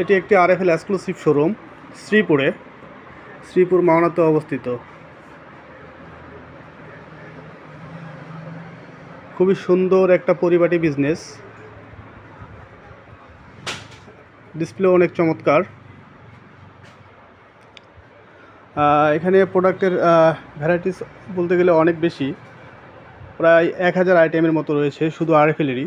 এটি একটি আর আরএফএল এক্সক্লুসিভ শোরুম শ্রীপুরে, শ্রীপুর মাওনাতে অবস্থিত। খুবই সুন্দর একটা পরিপাটি বিজনেস ডিসপ্লে অনেক চমৎকার। এখানে প্রোডাক্টের ভ্যারাইটিস বলতে গেলে অনেক বেশি। প্রায় এক হাজার আইটেমের মতো রয়েছে, শুধু আরএফএলেরই।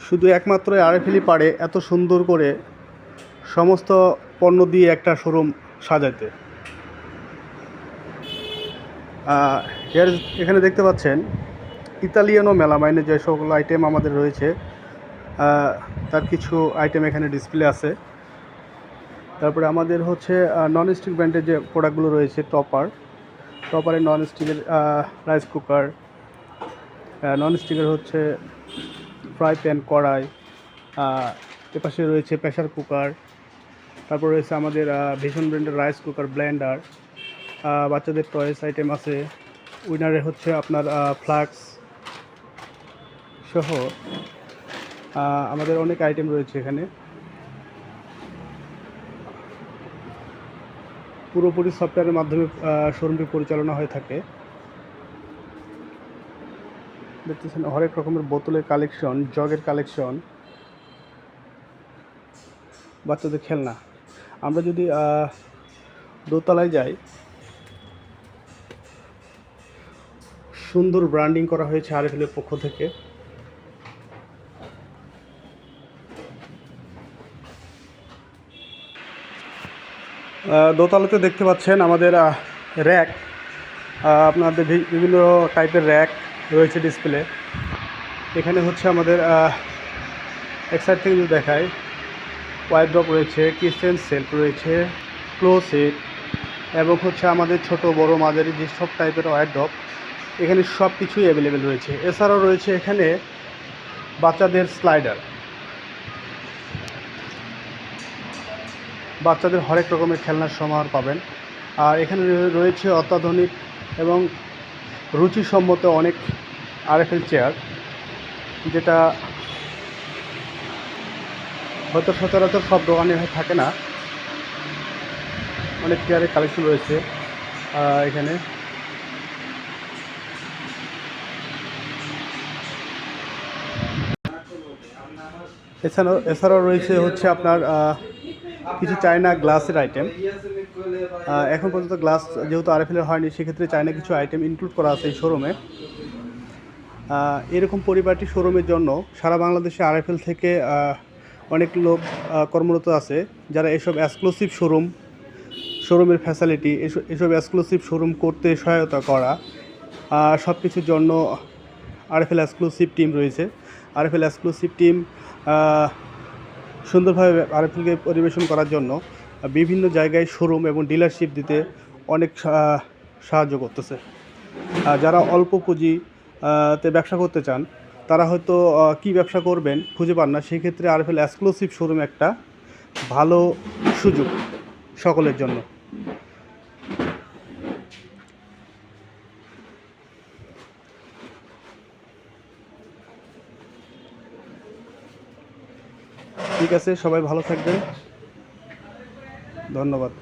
শুধু একমাত্র আরএফএলই পারে এত সুন্দর করে সমস্ত পণ্য দিয়ে একটা শোরুম সাজাইতে। here- এখানে দেখতে পাচ্ছেন, ইতালিয়ানো মেলামাইনের যে সকল আইটেম আমাদের রয়েছে তার কিছু আইটেম এখানে ডিসপ্লে আছে। তারপরে আমাদের হচ্ছে নন স্টিক ব্র্যান্ডের যে প্রোডাক্টগুলো রয়েছে টপার টপারের নন স্টিকের রাইস কুকার নন স্টিকের হচ্ছে ফ্রাই প্যান কড়াই এপাশে রয়েছে প্রেশার কুকার তারপর রয়েছে আমাদের ভীষণ ব্র্যান্ডের রাইস কুকার ব্লেন্ডার বাচ্চাদের টয়েস আইটেম আছে উইনারে হচ্ছে আপনার ফ্লাক্স সহ আমাদের অনেক আইটেম রয়েছে এখানে। পুরোপুরি সফটওয়্যারের মাধ্যমে শোরুমটি পরিচালনা হয়ে থাকে। দেখতেছেন হরেক রকমের বোতলের কালেকশন জগের কালেকশন বাচ্চাদের খেলনা। আমরা যদি দোতলায় যাই, সুন্দর ব্র্যান্ডিং করা হয়েছে আরএফএলের পক্ষ থেকে। দোতলাতে দেখতে পাচ্ছেন আমাদের র্যাক আপনাদের বিভিন্ন টাইপের র্যাক রয়েছে ডিসপ্লে এখানে হচ্ছে আমাদের এক সাইড থেকে যদি দেখায় ওয়াইড ড্রপ রয়েছে কিচেন সেলফ রয়েছে ক্লোসেট এবং হচ্ছে আমাদের ছোট, বড়, মাঝারি যে সব টাইপের ওয়াইড ড্রপ এখানে সব কিছুই অ্যাভেলেবেল রয়েছে। এছাড়াও রয়েছে এখানে বাচ্চাদের স্লাইডার বাচ্চাদের হরেক রকমের খেলনার সমাহার পাবেন। আর এখানে রয়েছে অত্যাধুনিক এবং রুচিসম্মত অনেক আরএফএল চেয়ার, যেটা হয়তো সচরাচর সব দোকানে হয়ে থাকে না। অনেক চেয়ারের কালেকশন রয়েছে এখানে। এছাড়াও এছাড়াও রয়েছে হচ্ছে আপনার কিছু চায়না গ্লাসের আইটেম এখন পর্যন্ত গ্লাস যেহেতু আরএফএলের হয়নি, সেক্ষেত্রে চায়না কিছু আইটেম ইনক্লুড করা আছে এই শোরুমে এরকম পরিবারটি শোরুমের জন্য সারা বাংলাদেশে আরএফএল থেকে অনেক লোক কর্মরত আছে, যারা এসব এক্সক্লুসিভ শোরুম শোরুমের ফ্যাসিলিটি এসব এক্সক্লুসিভ শোরুম করতে সহায়তা করা সব কিছুর জন্য আরএফএল এক্সক্লুসিভ টিম রয়েছে। আরএফএল এক্সক্লুসিভ টিম সুন্দরভাবে আরএফএলকে পরিবেশন করার জন্য বিভিন্ন জায়গায় শোরুম এবং ডিলারশিপ দিতে অনেক সাহায্য করতেছে। যারা অল্প পুঁজি তে ব্যবসা করতে চান, তারা হয়তো কি ব্যবসা করবেন খুঁজে পান না, সেক্ষেত্রে আরএফএল এক্সক্লুসিভ শোরুম একটা ভালো সুযোগ সকলের জন্য। ঠিক আছে সবাই ভালো থাকবেন। ধন্যবাদ।